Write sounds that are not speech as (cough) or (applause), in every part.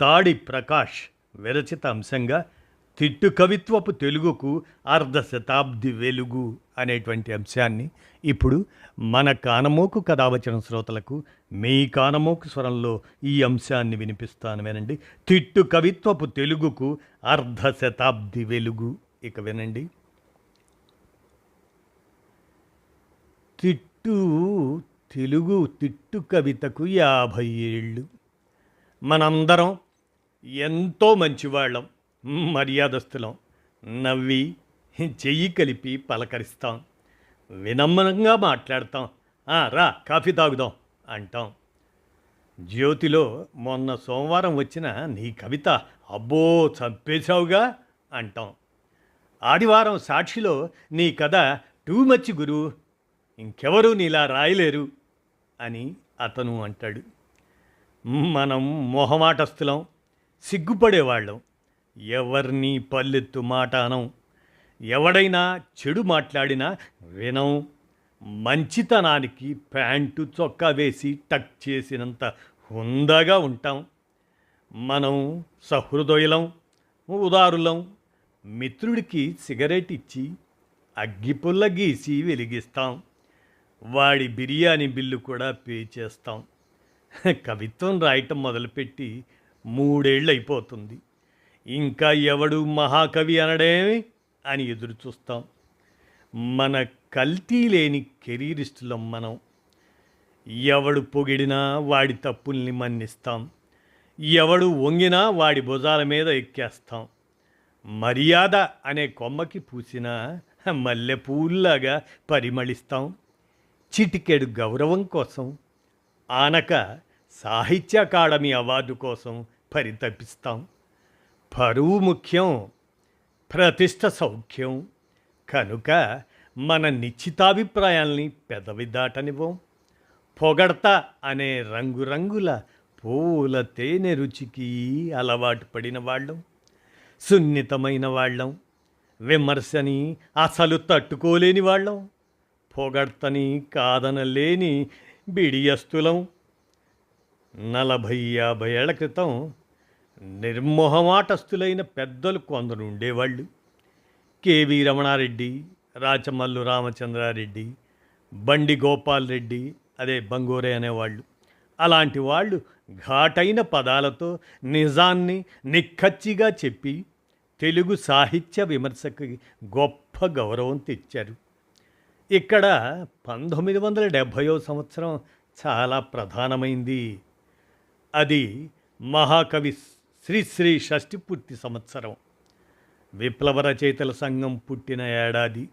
తాడి ప్రకాష్ విరచిత అంశంగా తిట్టు కవిత్వపు తెలుగుకు అర్ధ శతాబ్ది వెలుగు అనేటువంటి అంశాన్ని ఇప్పుడు మన కానమోకు కథావచన శ్రోతలకు మీ కానమోకు స్వరంలో ఈ అంశాన్ని వినిపిస్తాను వినండి తిట్టు కవిత్వపు తెలుగుకు అర్ధ శతాబ్ది వెలుగు ఇక వినండి. తిట్టు తెలుగు తిట్టు కవితకు యాభై ఏళ్ళు. మనందరం ఎంతో మంచివాళ్ళం మర్యాదస్తులం. నవ్వి చెయ్యి కలిపి పలకరిస్తాం. వినమ్రంగా మాట్లాడతాం. రా కాఫీ తాగుదాం అంటాం. జ్యోతిలో మొన్న సోమవారం వచ్చిన నీ కవిత అబ్బో చంపేశావుగా అంటాం. ఆదివారం సాక్షిలో నీ కథ టూ మచ్ గురు ఇంకెవరూ నీలా రాయలేరు అని అతను అంటాడు. మనం మొహమాటస్థులం సిగ్గుపడేవాళ్ళం. ఎవరిని పల్లెత్తు మాట అనం ఎవడైనా చెడు మాట్లాడినా వినం. మంచితనానికి ప్యాంటు చొక్కా వేసి టక్ చేసినంత హుందాగా ఉంటాం. మనం సహృదయులం ఉదారులం. మిత్రుడికి సిగరెట్ ఇచ్చి అగ్గిపుల్ల గీసి వెలిగిస్తాం. వాడి బిర్యానీ బిల్లు కూడా పే చేస్తాం. (laughs) కవిత్వం రాయటం మొదలుపెట్టి మూడేళ్ళైపోతుంది. అయిపోతుంది ఇంకా ఎవడు మహాకవి అనడేమి? అని ఎదురు చూస్తాం. మన కల్తీ లేని కెరీరిస్టులం మనం. ఎవడు పొగిడినా వాడి తప్పుల్ని మన్నిస్తాం. ఎవడు వంగినా వాడి భుజాల మీద ఎక్కేస్తాం. మర్యాద అనే కొమ్మకి పూసిన మల్లె పూల్లాగా పరిమళిస్తాం. చిటికెడు గౌరవం కోసం ఆనక సాహిత్య అకాడమీ అవార్డు కోసం పరితపిస్తాం. పరువు ముఖ్యం ప్రతిష్ట సౌఖ్యం. కనుక మన నిశ్చితాభిప్రాయాల్ని పెదవి దాటనివ్వం. పొగడత అనే రంగురంగుల పూల తేనె రుచికి అలవాటు పడిన వాళ్ళం. సున్నితమైన వాళ్ళం. విమర్శని అసలు తట్టుకోలేని వాళ్ళం. పొగడ్తని కాదనలేని బిడియస్తులం. నలభై యాభై ఏళ్ళ క్రితం నిర్మోహమాటస్థులైన పెద్దలు కొందరు ఉండేవాళ్ళు. కేవీ రమణారెడ్డి రాచమల్లు రామచంద్రారెడ్డి బండి గోపాల్ రెడ్డి అదే బంగోరే అనేవాళ్ళు. అలాంటి వాళ్ళు ఘాటైన పదాలతో నిజాన్ని నిక్కచ్చిగా చెప్పి తెలుగు సాహిత్య విమర్శకు గొప్ప గౌరవం తెచ్చారు. ఇక్కడ పంతొమ్మిది వందల డెబ్భైవ సంవత్సరం చాలా ప్రధానమైంది. అది మహాకవి శ్రీశ్రీ షష్ఠి పూర్తి సంవత్సరం. విప్లవ రచయితల సంఘం పుట్టిన ఏడాది.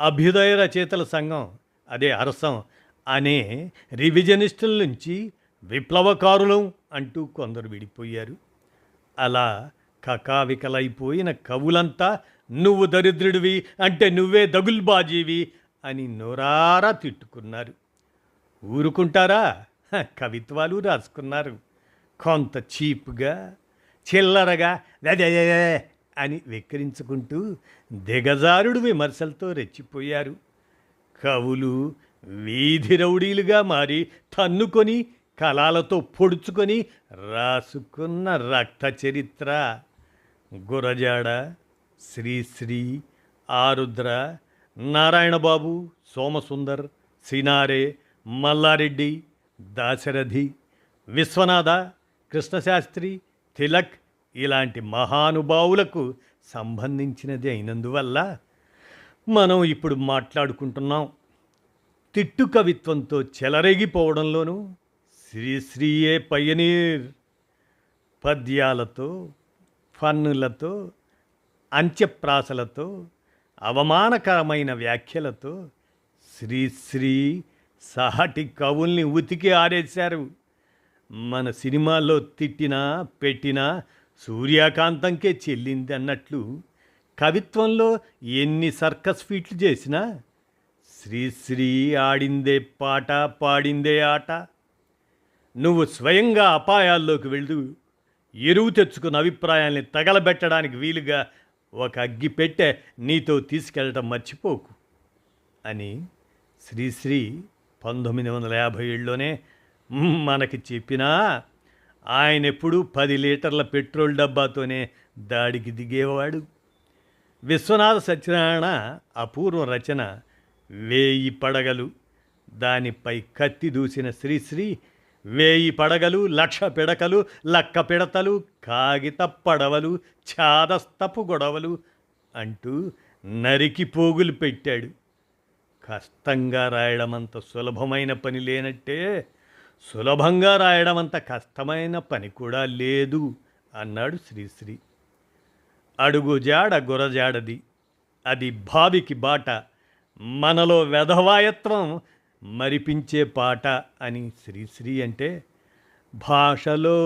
అభ్యుదయ రచయితల సంఘం అదే అరసం అనే రివిజనిస్టుల నుంచి విప్లవకారులం అంటూ కొందరు విడిపోయారు. అలా కకావికలైపోయిన కవులంతా నువ్వు దరిద్రుడివి అంటే నువ్వే దగుల్బాజీవి అని నోరారా తిట్టుకున్నారు. ఊరుకుంటారా? కవిత్వాలు రాసుకున్నారు. కొంత చీప్గా చిల్లరగా "లెలెలెలె" అని వెక్కిరించుకుంటూ దిగజారుడు విమర్శలతో రెచ్చిపోయారు. కవులు వీధి రౌడీలుగా మారి తన్నుకొని కళాలతో పొడుచుకొని రాసుకున్న రక్త చరిత్ర. గురజాడ శ్రీశ్రీ ఆరుద్ర నారాయణబాబు సోమసుందర్ సినారే మల్లారెడ్డి దాశరథి విశ్వనాథ కృష్ణశాస్త్రి తిలక్ ఇలాంటి మహానుభావులకు సంబంధించినది అయినందువల్ల మనం ఇప్పుడు మాట్లాడుకుంటున్నాం తిట్టు కవిత్వంతో చెలరేగిపోవడంలోనూ శ్రీశ్రీయే పయనీర్ పద్యాలతో ఫన్నులతో అంత్యప్రాసలతో అవమానకరమైన వ్యాఖ్యలతో శ్రీశ్రీ సహటి కవుల్ని ఉతికి ఆడేశారు మన సినిమాల్లో తిట్టినా పెట్టినా సూర్యకాంతంకే చెల్లింది అన్నట్లు కవిత్వంలో ఎన్ని సర్కస్ ఫీట్లు చేసినా శ్రీశ్రీ ఆడిందే పాట పాడిందే ఆట. నువ్వు స్వయంగా అపాయాల్లోకి వెళ్తూ ఎరువు తెచ్చుకున్న అభిప్రాయాల్ని తగలబెట్టడానికి వీలుగా ఒక అగ్గి పెట్టె నీతో తీసుకెళ్ళటం మర్చిపోకు అని శ్రీశ్రీ పంతొమ్మిది వందల యాభై ఏడులోనే మనకి చెప్పినా ఆయన ఎప్పుడూ పది లీటర్ల పెట్రోల్ డబ్బాతోనే దాడికి దిగేవాడు. విశ్వనాథ సత్యనారాయణ అపూర్వ రచన వేయి పడగలు. దానిపై కత్తి దూసిన శ్రీశ్రీ వేయి పడగలు లక్ష పిడకలు లక్క పిడతలు కాగిత పడవలు ఛాదస్తపు గొడవలు అంటూ నరికి పోగులు పెట్టాడు. కష్టంగా రాయడం అంత సులభమైన పని లేనట్టే సులభంగా రాయడం అంత కష్టమైన పని కూడా లేదు అన్నాడు శ్రీశ్రీ. అడుగు జాడ గురజాడది అది భావికి బాట. మనలో వెధవాయత్వం మరిపించే పాట అని శ్రీశ్రీ అంటే భాషలో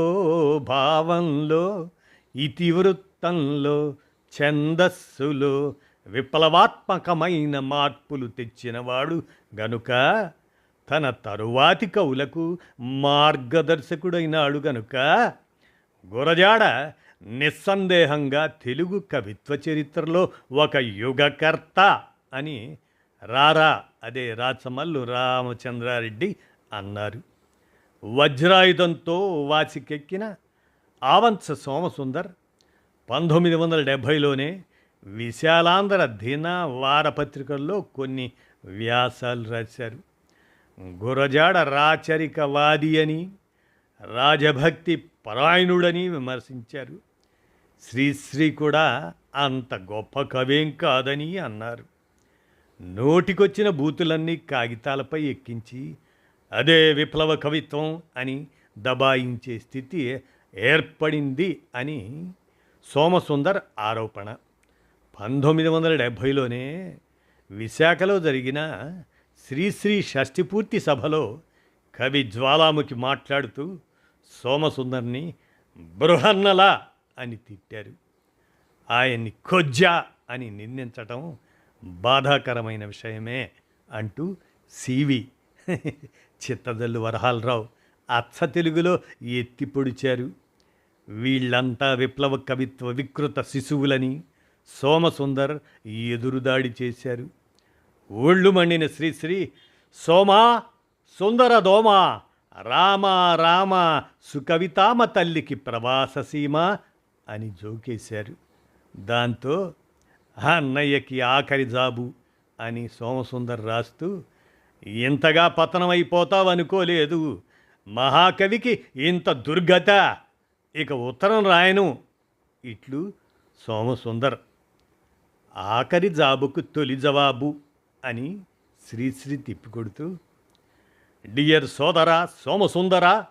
భావంలో ఇతివృత్తంలో ఛందస్సులో విప్లవాత్మకమైన మార్పులు తెచ్చినవాడు గనుక తన తరువాతి కవులకు మార్గదర్శకుడైనాడు గనుక గురజాడ నిస్సందేహంగా తెలుగు కవిత్వ చరిత్రలో ఒక యుగకర్త అని రారా అదే రాచమల్లు రామచంద్రారెడ్డి అన్నారు. వజ్రాయుధంతో వాసికెక్కిన ఆవంత్స సోమసుందర్ పంతొమ్మిది వందల డెబ్భైలోనే విశాలాంధ్ర దిన వారపత్రికల్లో కొన్ని వ్యాసాలు రాశారు. గురజాడ రాచరికవాది అని రాజభక్తి పరాయణుడని విమర్శించారు. శ్రీశ్రీ కూడా అంత గొప్ప కవేం కాదని అన్నారు. నోటికొచ్చిన బూతులన్నీ కాగితాలపై ఎక్కించి అదే విప్లవ కవిత్వం అని దబాయించే స్థితి ఏర్పడింది అని సోమసుందర్ ఆరోపణ. పంతొమ్మిది వందల డెబ్భైలోనే విశాఖలో జరిగిన శ్రీశ్రీ షష్ఠిపూర్తి సభలో కవి జ్వాలాముఖి మాట్లాడుతూ సోమసుందర్ని బృహన్నలా అని తిట్టారు. ఆయన్ని కొజ్జా అని నిందించటం బాధాకరమైన విషయమే అంటూ సివి (laughs) చిత్తదల్లు వరహాలరావు అచ్చ తెలుగులో ఎత్తి పొడిచారు వీళ్ళంతా విప్లవ కవిత్వ వికృత శిశువులని సోమసుందర్ ఎదురుదాడి చేశారు. ఒళ్ళు మండిన శ్రీశ్రీ సోమా సుందర దోమ రామ రామ సుకవితామ తల్లికి ప్రవాససీమ అని జోకేశారు. దాంతో అన్నయ్యకి ఆఖరి జాబు అని సోమసుందర్ రాస్తూ ఇంతగా పతనమైపోతావు అనుకోలేదు. మహాకవికి ఇంత దుర్గత. ఇక ఉత్తరం రాయను. ఇట్లు సోమసుందర్. ఆఖరి జాబుకు తొలి జవాబు. అని శ్రీశ్రీ తిప్పికొడుతూ డియర్ సోదర సోమసుందర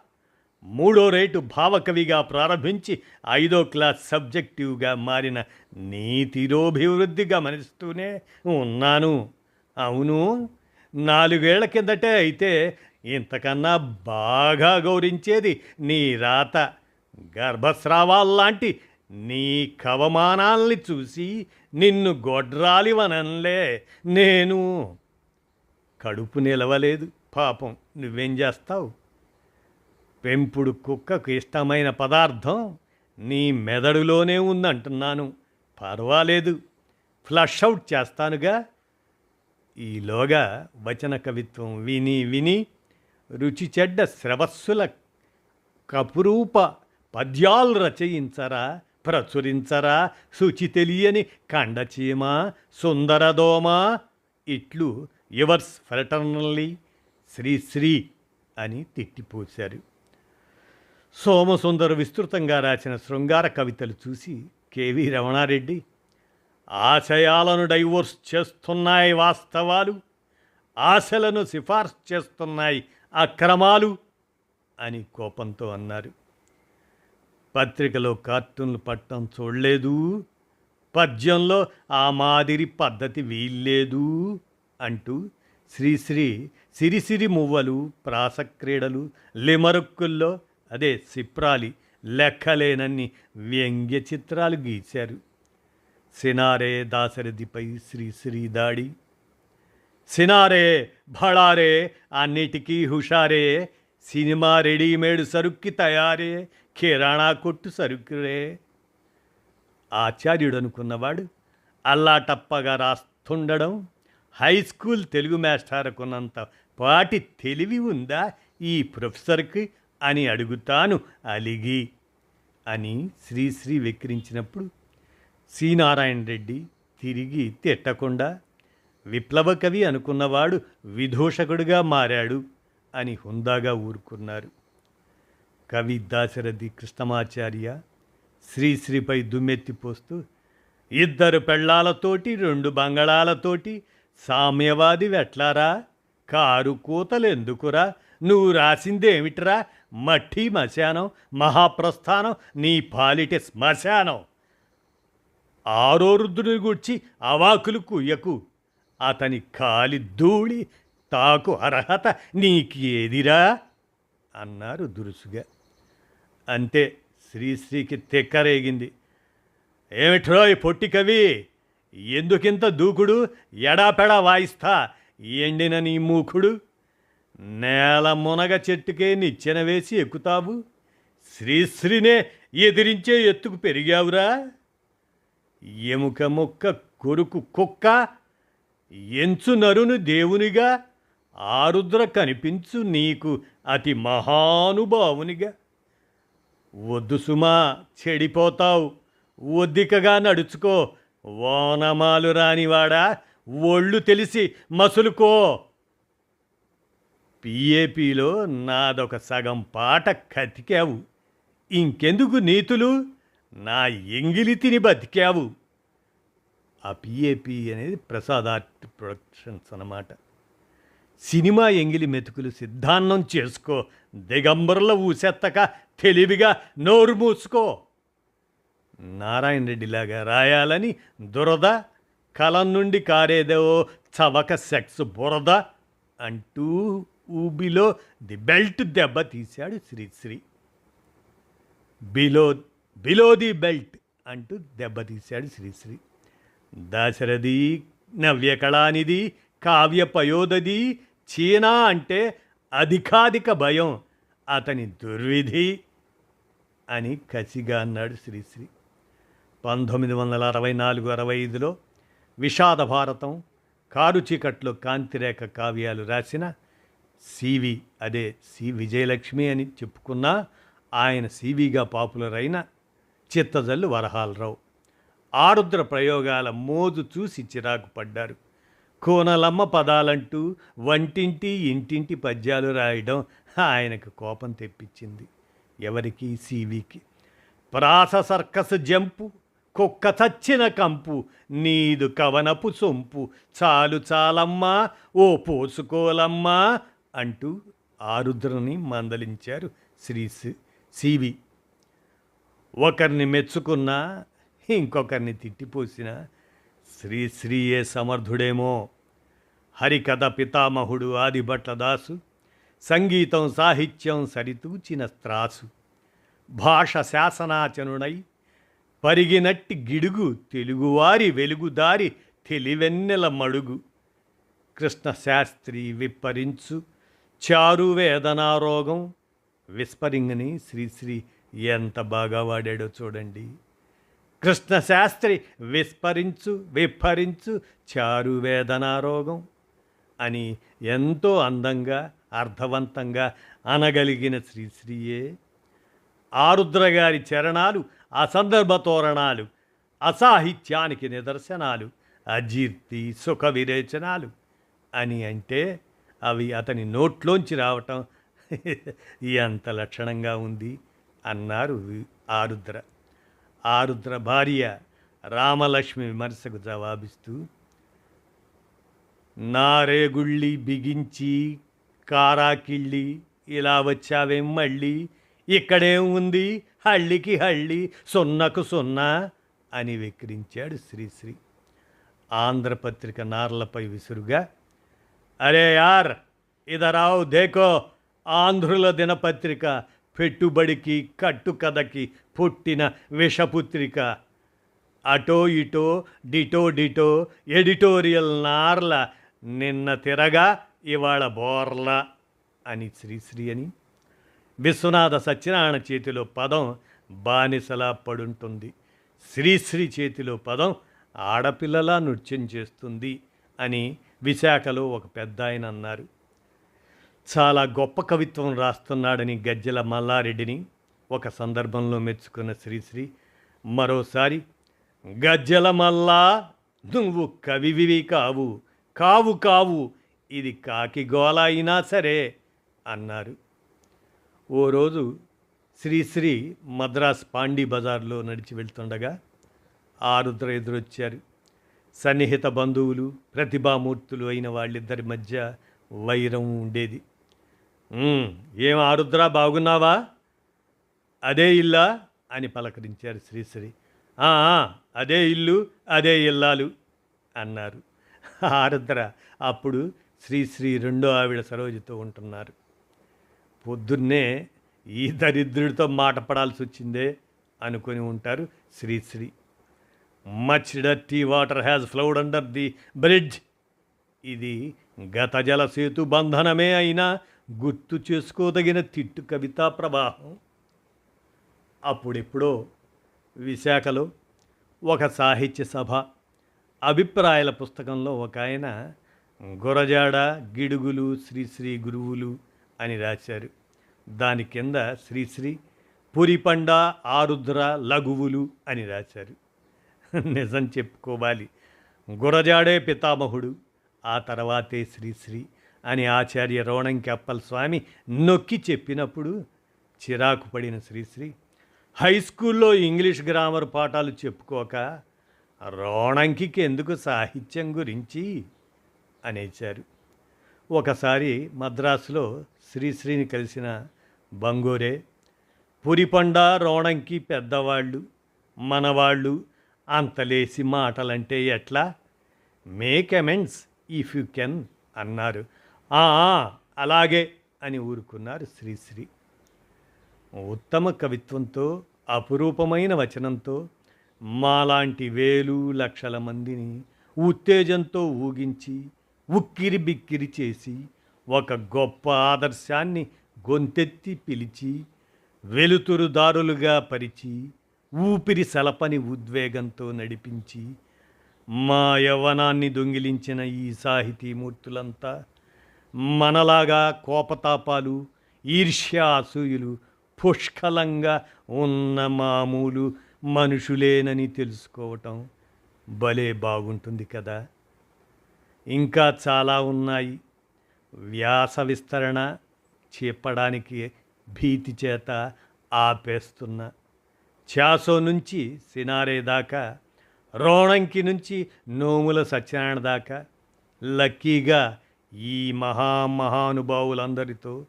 మూడో రేటు భావకవిగా ప్రారంభించి ఐదో క్లాస్ సబ్జెక్టివ్గా మారిన నీతిరోభివృద్ధి గమనిస్తూనే ఉన్నాను. అవును నాలుగేళ్ళ కిందటే అయితే ఇంతకన్నా బాగా గౌరించేది నీ రాత. గర్భస్రావాల్లాంటి నీ కవమానాల్ని చూసి నిన్ను గొడ్రాలివనంలే. నేను కడుపు నిలవలేదు. పాపం నువ్వేం చేస్తావు? పెంపుడు కుక్కకు ఇష్టమైన పదార్థం నీ మెదడులోనే ఉందంటున్నాను. పర్వాలేదు. ఫ్లష్ అవుట్ చేస్తానుగా. ఈలోగా వచన కవిత్వం విని విని రుచి చెడ్డ శ్రవస్సుల కపురూప పద్యాలు రచయించరా. ప్రచురించరా శుచి తెలియని కండచీమ సుందరదోమ? ఇట్లు యువర్స్ ఫ్రటర్నల్లీ శ్రీశ్రీ అని తిట్టిపోశారు. సోమసుందరు విస్తృతంగా రాసిన శృంగార కవితలు చూసి కెవి రమణారెడ్డి ఆశయాలను డైవోర్స్ చేస్తున్నాయి వాస్తవాలు ఆశలను సిఫార్సు చేస్తున్నాయి అక్రమాలు అని కోపంతో అన్నారు. పత్రికలో కార్టూన్లు పట్టం చూడలేదు. పద్యంలో ఆ మాదిరి పద్ధతి వీల్లేదు అంటూ శ్రీశ్రీ సిరిసిరి మువ్వలు ప్రాసక్రీడలు లిమరుక్కుల్లో అదే సిప్రాలి లెక్కలేనన్ని వ్యంగ్య చిత్రాలు గీశారు. సినారే దాశరథిపై శ్రీశ్రీ దాడి. సినారే భళారే అన్నిటికీ హుషారే సినిమా రెడీమేడ్ సరుక్కి తయారే కిరాణా కొట్టు సరుకురే ఆచార్యుడు అనుకున్నవాడు అల్లాటప్పగా రాస్తుండడం హై స్కూల్ తెలుగు మాస్టారుకున్నంత పాటి తెలివి ఉందా ఈ ప్రొఫెసర్కి అని అడుగుతాను అలిగి అని శ్రీశ్రీ వెక్కిరించినప్పుడు సి నారాయణ రెడ్డి తిరిగి తిట్టకుండా విప్లవ కవి అనుకున్నవాడు విదూషకుడుగా మారాడు. అని హుందాగా ఊరుకున్నారు. కవి దాశరథి కృష్ణమాచార్య శ్రీశ్రీపై దుమ్మెత్తిపోస్తూ ఇద్దరు పెళ్ళాలతోటి రెండు బంగళాలతోటి సామ్యవాది వెట్లారా? కారు కూతలెందుకురా? నువ్వు రాసిందేమిట్రా? మట్టి మశానం మహాప్రస్థానం నీ పాలిటి శ్మశానం. ఆరో రుద్రుని గుర్చి అవాకులు కుయ్యకు అతని కాలి ధూళి తాకు అర్హత నీకేదిరా? అన్నారు దురుసుగా. అంతే శ్రీశ్రీకి తెక్కరేగింది. ఏమిట్రోయ్ పొట్టి కవి? ఎందుకింత దూకుడు ఎడాపెడా వాయిస్తా ఎండిన నీ మూకుడు? నేల మునగ చెట్టుకే నిచ్చెన వేసి ఎక్కుతావు? శ్రీశ్రీనే ఎదిరించే ఎత్తుకు పెరిగావురా? ఎముక ముక్క కొరుకు కుక్క ఎంచు నరును దేవునిగా ఆరుద్ర కనిపించు నీకు అతి మహానుభావునిగా. వద్దు సుమా చెడిపోతావు. ఒద్దికగా నడుచుకో. ఓనమాలు రానివాడా? ఒళ్ళు తెలిసి మసులుకో. పిఏపిలో నాదొక సగం పాట కతికావు. ఇంకెందుకు నీతులు? నా ఎంగిలి తిని బతికావు. ఆ పిఏపి అనేది ప్రసాద్ ఆర్ట్ ప్రొడక్షన్స్ అన్నమాట. సినిమా ఎంగిలి మెతుకులు సిద్ధాన్నం చేసుకో. దిగంబరుల ఊసెత్తక తెలివిగా నోరు మూసుకో. నారాయణ రెడ్డిలాగా రాయాలని దురద కలం నుండి కారేదో చవక సెక్స్ బురద అంటూ ఊబిలో ది బెల్ట్ దెబ్బ తీశాడు Sri Sri. Below below the belt అంటూ దెబ్బ తీశాడు శ్రీశ్రీ. దాశరథి నవ్యకళానిది కావ్య పయోదది చీనా అంటే అధికాధిక భయం. అతని దుర్విధి అని కసిగా అన్నాడు శ్రీశ్రీ. పంతొమ్మిది వందల అరవై నాలుగు అరవై ఐదులో విషాద భారతం కారు చీకట్లో కాంతిరేఖ కావ్యాలు రాసిన సివి అదే సి విజయలక్ష్మి అని చెప్పుకున్నా ఆయన సివిగా పాపులర్ అయిన చిత్తజల్లు వరహాలరావు. ఆరుద్ర ప్రయోగాల మోజు చూసి చిరాకు పడ్డారు. కోనలమ్మ పదాలంటూ వంటింటి ఇంటింటి పద్యాలు రాయడం ఆయనకు కోపం తెప్పించింది. ఎవరికి? సివికి. ప్రాస సర్కస్ జంపు కుక్క చచ్చిన కంపు నీదు కవనపు సొంపు చాలు చాలమ్మా ఓ పోసుకోలమ్మా అంటూ ఆరుద్రని మందలించారు శ్రీస్ సివి. ఒకరిని మెచ్చుకున్నా ఇంకొకరిని తిట్టిపోసిన శ్రీశ్రీయే సమర్థుడేమో. హరికథ పితామహుడు ఆదిభట్ల దాసు సంగీతం సాహిత్యం సరితూచిన త్రాసు. భాష శాసనాచనుడై పరిగినట్టి గిడుగు తెలుగువారి వెలుగుదారి తెలివెన్నెల మడుగు. కృష్ణశాస్త్రి విప్పరించు చారు వేదనారోగం విస్పరింగని శ్రీశ్రీ ఎంత బాగా వాడాడో చూడండి. కృష్ణశాస్త్రి విస్మరించు విఫరించు చారువేదనారోగం అని ఎంతో అందంగా అర్థవంతంగా అనగలిగిన శ్రీశ్రీయే. ఆరుద్రగారి చరణాలు అసందర్భ తోరణాలు అసాహిత్యానికి నిదర్శనాలు అజీర్తి సుఖ విరేచనాలు అని అంటే అవి అతని నోట్లోంచి రావటం (laughs) ఎంత లక్షణంగా ఉంది అన్నారు ఆరుద్ర. ఆరుద్ర భార్య రామలక్ష్మి విమర్శకు జవాబిస్తూ నారేగుళ్ళి బిగించి కారాకిళ్ళి ఇలా వచ్చావేం మళ్ళీ? ఇక్కడేం ఉంది హళ్ళికి హళ్ళి సున్నకు సున్నా అని వెక్కిరించాడు శ్రీశ్రీ. ఆంధ్రపత్రిక నార్లపై విసురుగా అరే యార్ ఇదరావు దేకో ఆంధ్రుల దినపత్రిక పెట్టుబడికి కట్టుకథకి పుట్టిన విషపుత్రిక. అటో ఇటో డిటో డిటో ఎడిటోరియల్ నార్ల నిన్న తిరగా ఇవాళ బోర్ల అని శ్రీశ్రీ అని విశ్వనాథ సత్యనారాయణ చేతిలో పదం బానిసలా పడుంటుంది. శ్రీశ్రీ చేతిలో పదం ఆడపిల్లలా నృత్యం చేస్తుంది అని విశాఖలో ఒక పెద్ద ఆయన అన్నారు. చాలా గొప్ప కవిత్వం రాస్తున్నాడని గజ్జెల మల్లారెడ్డిని ఒక సందర్భంలో మెచ్చుకున్న శ్రీశ్రీ మరోసారి గజ్జెల మల్లా నువ్వు కవివివి కావు కావు కావు ఇది కాకి గోల అయినా సరే అన్నారు. ఓ రోజు శ్రీశ్రీ మద్రాస్ పాండీ బజార్లో నడిచి వెళ్తుండగా ఆరుద్ర ఎదురొచ్చారు. సన్నిహిత బంధువులు ప్రతిభామూర్తులు అయిన వాళ్ళిద్దరి మధ్య వైరం ఉండేది. ఏం ఆరుద్రా బాగున్నావా? అదే ఇల్లా అని పలకరించారు శ్రీశ్రీ. "ఆ, అదే ఇల్లు అదే ఇల్లాలు అన్నారు. ఆరుద్ర అప్పుడు శ్రీశ్రీ రెండో ఆవిడ సరోజుతో ఉంటున్నారు. పొద్దున్నే ఈ దరిద్రుడితో మాట పడాల్సి వచ్చిందే అనుకొని ఉంటారు Sri Sri. Much dirty water has flowed under the bridge ఇది గత జల సేతు బంధనమే అయినా గుర్తు చేసుకోదగిన తిట్టు కవితా ప్రవాహం. అప్పుడెప్పుడో విశాఖలో ఒక సాహిత్య సభ అభిప్రాయాల పుస్తకంలో ఒక ఆయన గురజాడ గిడుగులు శ్రీశ్రీ గురువులు అని రాశారు. దాని కింద శ్రీశ్రీ పురిపండ ఆరుద్ర లఘువులు అని రాశారు. నిజం చెప్పుకోవాలి. గురజాడే పితామహుడు ఆ తర్వాతే శ్రీశ్రీ అని ఆచార్య రోణంకి అప్పల స్వామి నొక్కి చెప్పినప్పుడు చిరాకు పడిన శ్రీశ్రీ హై స్కూల్లో ఇంగ్లీష్ గ్రామర్ పాఠాలు చెప్పుకోక రోణంకి ఎందుకు సాహిత్యం గురించి? అనేశారు. ఒకసారి మద్రాసులో శ్రీశ్రీని కలిసిన బంగోరే పురిపండ రోణంకి పెద్దవాళ్ళు మనవాళ్ళు అంతలేసి మాటలంటే ఎట్లా? Make amends if you can అన్నారు. అలాగే అని ఊరుకున్నారు శ్రీశ్రీ. ఉత్తమ కవిత్వంతో అపురూపమైన వచనంతో మాలాంటి వేలు లక్షల మందిని ఉత్తేజంతో ఊగించి ఉక్కిరి బిక్కిరి చేసి ఒక గొప్ప ఆదర్శాన్ని గొంతెత్తి పిలిచి వెలుతురుదారులుగా పరిచి ఊపిరి సలపని ఉద్వేగంతో నడిపించి మా యవ్వనాన్ని దొంగిలించిన ఈ సాహితీమూర్తులంతా మనలాగా కోపతాపాలు ఈర్ష్య అసూయులు పుష్కలంగా ఉన్న మామూలు మనుషులేనని తెలుసుకోవటం భలే బాగుంటుంది కదా. ఇంకా చాలా ఉన్నాయి. వ్యాస విస్తరణ చెప్పడానికి భీతి చేత ఆపేస్తున్నా. చాసో నుంచి సినారే దాకా రోణంకి నుంచి నోముల సత్యనారాయణ దాకా లక్కీగా ఈ మహామహానుభావులందరితో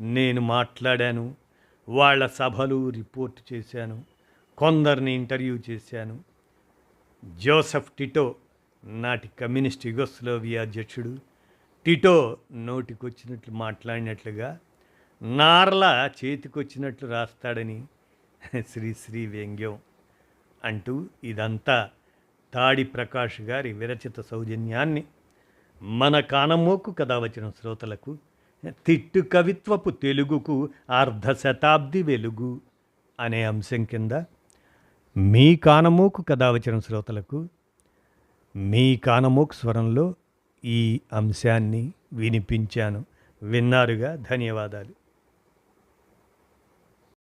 నేను మాట్లాడాను వాళ్ళ సభలు రిపోర్ట్ చేశాను కొందరిని ఇంటర్వ్యూ చేశాను. జోసెఫ్ టిటో నాటి కమ్యూనిస్ట్ యుగోస్లోవియా అధ్యక్షుడు. టిటో నోటికొచ్చినట్లు మాట్లాడినట్లుగా నార్ల చేతికొచ్చినట్లు రాస్తాడని శ్రీశ్రీ వ్యంగ్యం అంటూ ఇదంతా తాడి ప్రకాష్ గారి విరచిత సౌజన్యాన్ని మన కానమోకు కథ వచ్చిన శ్రోతలకు. తిట్టు కవిత్వపు తెలుగుకు అర్ధ శతాబ్ది వెలుగు అనే అంశం కింద మీ కానమోకు కథ వచ్చిన శ్రోతలకు మీ కానమోకు స్వరంలో ఈ అంశాన్ని వినిపించాను. విన్నారుగా? ధన్యవాదాలు.